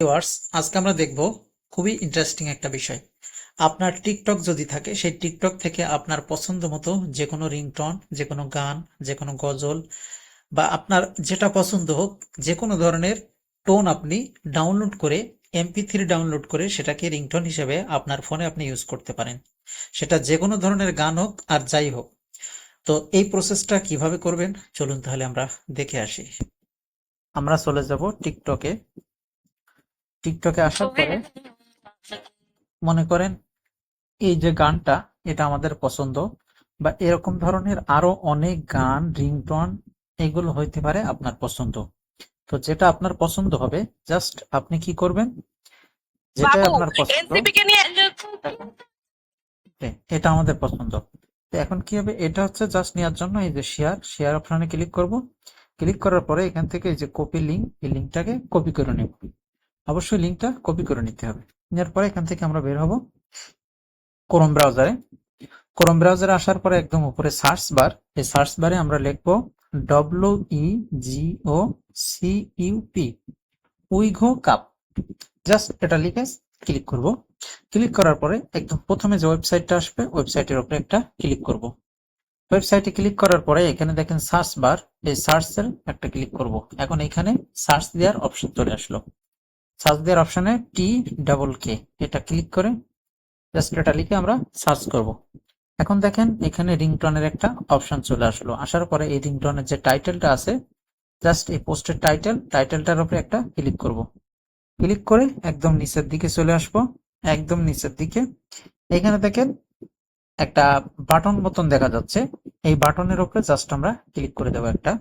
Viewers আজকে আমরা দেখব খুবই ইন্টারেস্টিং একটা বিষয়। আপনার টিকটক যদি থাকে, সেই টিকটক থেকে আপনার পছন্দ মতো যে কোনো রিংটন যে কোনো গান যে কোনো গজল, বা আপনার যেটা পছন্দ হোক যে কোনো ধরনের টোন আপনি ডাউনলোড করে এমপি থ্রি ডাউনলোড করে সেটাকে রিংটন হিসেবে আপনার ফোনে আপনি ইউজ করতে পারেন। সেটা যে কোনো ধরনের গান হোক আর যাই হোক। তো এই প্রসেসটা কীভাবে করবেন? চলুন তাহলে আমরা দেখে আসি। আমরা চলে যাব টিকটকে টিকটকে আসার পরে মনে করেন এই যে গানটা এটা আমাদের পছন্দ বা এরকম ধরনের আরও অনেক গান রিংটন এগুলো হইতে পারে আপনার পছন্দ। তো যেটা আপনার পছন্দ হবে জাস্ট আপনি কি করবেন? যেটা আপনার পছন্দ। এটা আমাদের পছন্দ। তো এখন কি হবে এটা হচ্ছে জাস্ট নেওয়ার জন্য এই যে শেয়ার শেয়ার অপশনে ক্লিক করব। ক্লিক করার পরে এখান থেকে এই যে কপি লিঙ্ক এই লিঙ্কটাকে কপি করে নেব। অবশ্যই লিঙ্কটা কপি করে নিতে হবে। নেওয়ার পরে এখান থেকে আমরা বের হব ক্রোম ব্রাউজারে ক্রোম ব্রাউজারে আসার পরে একদম উপরে সার্চ বার এই সার্চ বারে আমরা লিখব W E G O C U P wego cup just এটা লিখে ক্লিক করব। ক্লিক করার পরে একদম প্রথমে যে ওয়েবসাইটটা আসবে ওয়েবসাইটের উপরে একটা ক্লিক করব। ওয়েবসাইটে ক্লিক করার পরে এখানে দেখেন সার্চ বার এই সার্চের একটা ক্লিক করব। এখন এখানে সার্চ দেওয়ার অপশন চলে আসলো। সার্চ দেওয়ার অপশনে টি ডাবল কে এটা ক্লিক করে জাস্ট এটা লিখে আমরা সার্চ করব। এখন দেখেন এখানে রিংটনের একটা অপশন চলে আসলো। আসার পরে এই রিংটনের যে টাইটেলটা আছে জাস্ট এই পোস্টের টাইটেল টাইটেলটার উপরে একটা ক্লিক করব। ক্লিক করে একদম নিচের দিকে চলে আসব। একদম নিচের দিকে। এখানে দেখেন একটা বাটন মতন দেখা যাচ্ছে। এই বাটনের উপরে জাস্ট আমরা ক্লিক করে দেবো একটা।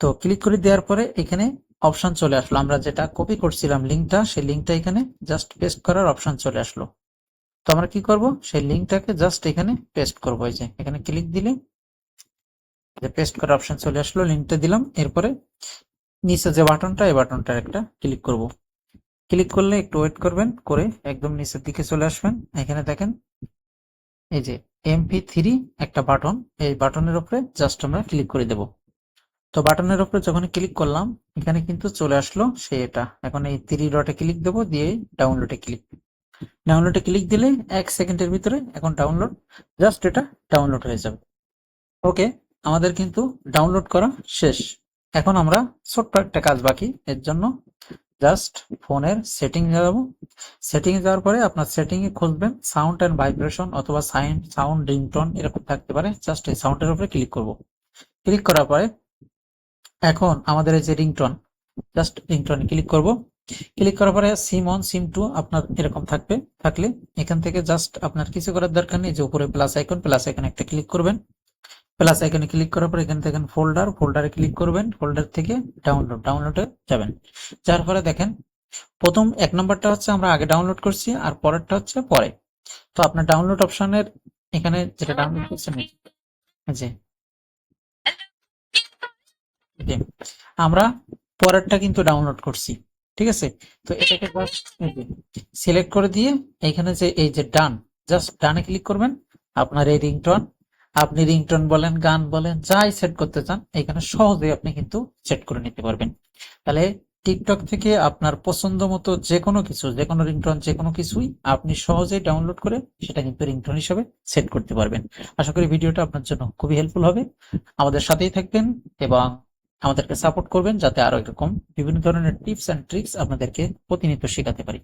তো ক্লিক করে দেওয়ার পরে এখানে অপশন চলে আসলো। আমরা যেটা কপি করছিলাম লিঙ্কটা সেই লিঙ্কটা এখানে জাস্ট পেস্ট করার অপশন চলে আসলো। তো আমরা কি করব? সেই লিঙ্কটাকে জাস্ট এখানে পেস্ট করব। এই যে, এখানে ক্লিক দিলে যে পেস্ট করার অপশন চলে আসলো লিঙ্কটা দিলাম। এরপরে নিচে যে বাটনটা এই বাটনটার একটা ক্লিক করব। ক্লিক করলে একটু ওয়েট করবেন করে একদম নিচের দিকে চলে আসবেন। এখানে দেখেন এই যে এমপি থ্রি একটা বাটন এই বাটনের উপরে জাস্ট আমরা ক্লিক করে দেব। তো বাটনের উপরে যখন ক্লিক করলাম, এখানে কিন্তু চলে আসলো সে এটা। এখন এই থ্রি ডটে ক্লিক দেবো, দিয়ে ডাউনলোডে ক্লিক ডাউনলোডে ক্লিক দিলে এক সেকেন্ডের ভিতরে এখন ডাউনলোড জাস্ট এটা ডাউনলোড হয়ে যাবে। ওকে আমাদের কিন্তু ডাউনলোড করা শেষ। এখন আমরা ছোট্ট একটা কাজ বাকি, এর জন্য জাস্ট ফোনের সেটিং যাব। সেটিং যাওয়ার পরে আপনার সেটিং এ খুঁজবেন সাউন্ড এন্ড ভাইব্রেশন অথবা সাইন সাউন্ড রিংটোন এরকম থাকতে পারে জাস্ট এই সাউন্ডের উপরে ক্লিক করব। ক্লিক করার পরে এখন আমাদের এই যে রিংটোন জাস্ট রিংটোনে ক্লিক করব। ক্লিক করার পরে সিম অন সিম টু আপনার এরকম থাকবে। থাকলে এখান থেকে জাস্ট আপনার কিছু করার দরকার নেই যে উপরে প্লাস আইকন প্লাস আইকন একটা ক্লিক করবেন। প্লাস আইকনে ক্লিক করার পর এখানে দেখেন ফোল্ডার ফোল্ডারে ক্লিক করবেন। ফোল্ডার থেকে ডাউনলোড ডাউনলোডে যাবেন। যার ফলে দেখেন প্রথম এক নম্বরটা হচ্ছে আমরা আগে ডাউনলোড করছি আর পরেরটা হচ্ছে পরে। তো আপনার ডাউনলোড অপশনের এখানে যেটা ডাউনলোড করছেন এই যে, আমরা পরেরটা কিন্তু ডাউনলোড করছি ঠিক আছে? তো এটাকে সিলেক্ট করে দিয়ে এখানে যে এই যে ডান জাস্ট ডানে ক্লিক করবেন আপনার এই রিংটোন আপনি রিংটন বলেন গান বলেন যাই সেট করতে চান এখানে সহজে আপনি কিন্তু সেট করে নিতে পারবেন। তাহলে টিকটক থেকে আপনার পছন্দ মতো যে কোনো কিছু যে কোনো রিংটোন যে কোনো কিছুই আপনি সহজেই ডাউনলোড করে সেটা কিন্তু রিংটন হিসেবে সেট করতে পারবেন। আশা করি ভিডিওটা আপনার জন্য খুবই হেল্পফুল হবে। আমাদের সাথেই থাকবেন এবং আমাদেরকে সাপোর্ট করবেন যাতে আরও এরকম বিভিন্ন ধরনের টিপস অ্যান্ড ট্রিক্স আপনাদেরকে প্রতিনিয়ত শেখাতে পারি।